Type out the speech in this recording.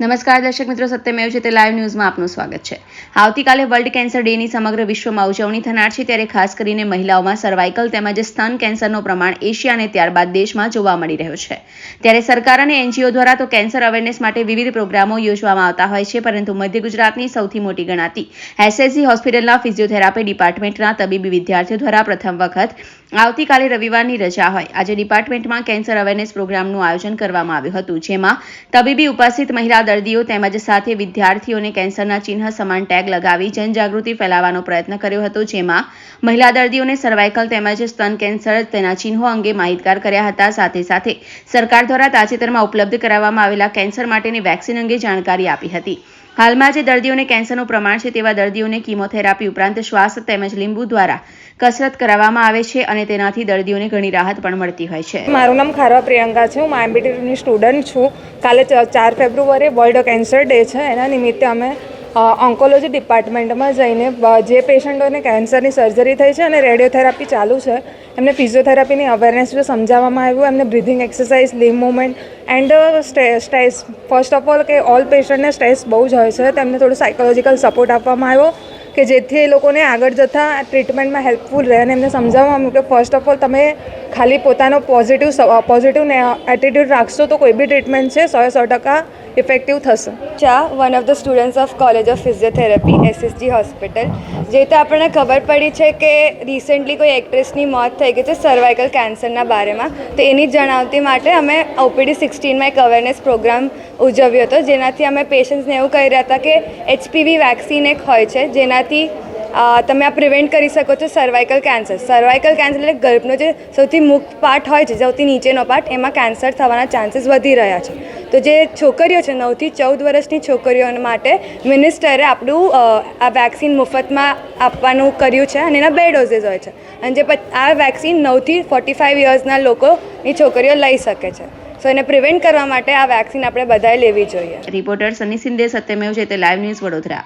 નમસ્કાર દર્શક મિત્રો, સત્યમેવ છે તે લાઈવ ન્યૂઝમાં આપનું સ્વાગત છે. આવતીકાલે વર્લ્ડ કેન્સર ડેની સમગ્ર વિશ્વમાં ઉજવણી થનાર છે, ત્યારે ખાસ કરીને મહિલાઓમાં સર્વાઇકલ તેમજ સ્તન કેન્સરનું પ્રમાણ એશિયા ત્યારબાદ દેશમાં જોવા મળી રહ્યો છે. ત્યારે સરકાર અને એનજીઓ દ્વારા તો કેન્સર અવેરનેસ માટે વિવિધ પ્રોગ્રામો યોજવામાં આવતા હોય છે, પરંતુ મધ્ય ગુજરાતની સૌથી મોટી ગણાતી એસએસજી હોસ્પિટલના ફિઝિયોથેરાપી ડિપાર્ટમેન્ટના તબીબી વિદ્યાર્થીઓ દ્વારા પ્રથમ વખત આવતીકાલે રવિવારની રજા હોય. આજે ડિપાર્ટમેન્ટમાં કેન્સર અવેરનેસ પ્રોગ્રામનું આયોજન કરવામાં આવ્યું હતું, જેમાં તબીબી ઉપસ્થિત મહિલા દર્દીઓ તેમજ સાથે વિદ્યાર્થીઓને કેન્સરના ચિહ્ન સમાન ટેગ લગાવી જનજાગૃતિ ફેલાવવાનો પ્રયત્ન કર્યો હતો, જેમાં મહિલા દર્દીઓને સર્વાઇકલ તેમજ સ્તન કેન્સર તેના ચિહ્નો અંગે માહિતગાર કર્યા હતા. સાથે સાથે સરકાર દ્વારા તાજેતરમાં ઉપલબ્ધ કરાવવામાં આવેલા કેન્સર માટેની વેક્સિન અંગે જાણકારી આપી હતી. હાલમાં જે દર્દીઓને કેન્સરનું પ્રમાણ છે તેવા દર્દીઓને કીમોથેરાપી ઉપરાંત શ્વાસ તેમજ લીંબુ દ્વારા કસરત કરાવવામાં આવે છે અને તેનાથી દર્દીઓને ઘણી રાહત પણ મળતી હોય છે. મારું નામ ખારવા પ્રિયંકા છે. હું માયમ્બીટીની સ્ટુડન્ટ છું. કાલે ચાર ફેબ્રુઆરી વર્લ્ડ કેન્સર ડે છે. એના નિમિત્તે અમે ઓન્કોલોજી ડિપાર્ટમેન્ટમાં જઈને જે પેશન્ટોને કેન્સરની સર્જરી થઈ છે અને રેડિયોથેરાપી ચાલુ છે, એમને ફિઝિયોથેરાપીની અવેરનેસ જો સમજાવવામાં આવ્યું, એમને breathing exercise limb movement and stress first of all કે ઓલ પેશન્ટને સ્ટ્રેસ બહુ જ હોય છે. તેમને થોડું સાયકોલોજીકલ સપોર્ટ આપવામાં આવ્યો. કે જેથી એ લોકોને આગળ જતાં ટ્રીટમેન્ટમાં હેલ્પફુલ રહે અને એમને સમજાવવામાં આવ્યું કે ફર્સ્ટ ઓફ ઓલ તમે ખાલી પોતાનો પોઝિટિવ પોઝિટિવ એટીટ્યૂડ રાખશો તો કોઈ બી ટ્રીટમેન્ટ છે, સો સો ટકા ઇફેક્ટિવ થશે. ચા one of the students of college of physiotherapy SSG hospital જે રીતે આપણને ખબર પડી છે કે રિસેન્ટલી કોઈ એક્ટ્રેસની મોત થઈ ગઈ છે સર્વાઇકલ કેન્સરના બારેમાં. તો એની જણાવતી માટે અમે ઓપીડી સિક્સટીનમાં એક અવેરનેસ પ્રોગ્રામ ઉજવ્યો હતો, જેનાથી અમે પેશન્ટ્સને એવું કહી રહ્યા હતા કે એચપીવી વેક્સિન એક હોય છે, જેનાથી અ, તમે આ પ્રિવેન્ટ કરી શકો છો સર્વાઇકલ કેન્સર સર્વાઇકલ કેન્સર એટલે ગર્ભનો જે સૌથી મુક્ત પાર્ટ હોય છે સૌથી નીચેનો પાર્ટ એમાં કેન્સર થવાના ચાન્સીસ વધી રહ્યા છે. તો જે છોકરીઓ છે નવથી ચૌદ વર્ષની છોકરીઓ માટે મિનિસ્ટરે આપણું આ વેક્સિન મફતમાં આપવાનું કર્યું છે અને એના બે ડોઝીસ હોય છે. અને જે આ વેક્સિન નવથી ફોર્ટી ફાઇવ યર્સના લોકોની છોકરીઓ લઈ શકે છે. સો એને પ્રિવેન્ટ કરવા માટે આ વેક્સિન આપણે બધાએ લેવી જોઈએ. રિપોર્ટર સની સિંધે સત્યમેવ છે તે લાઈવ ન્યૂઝ વડોદરા.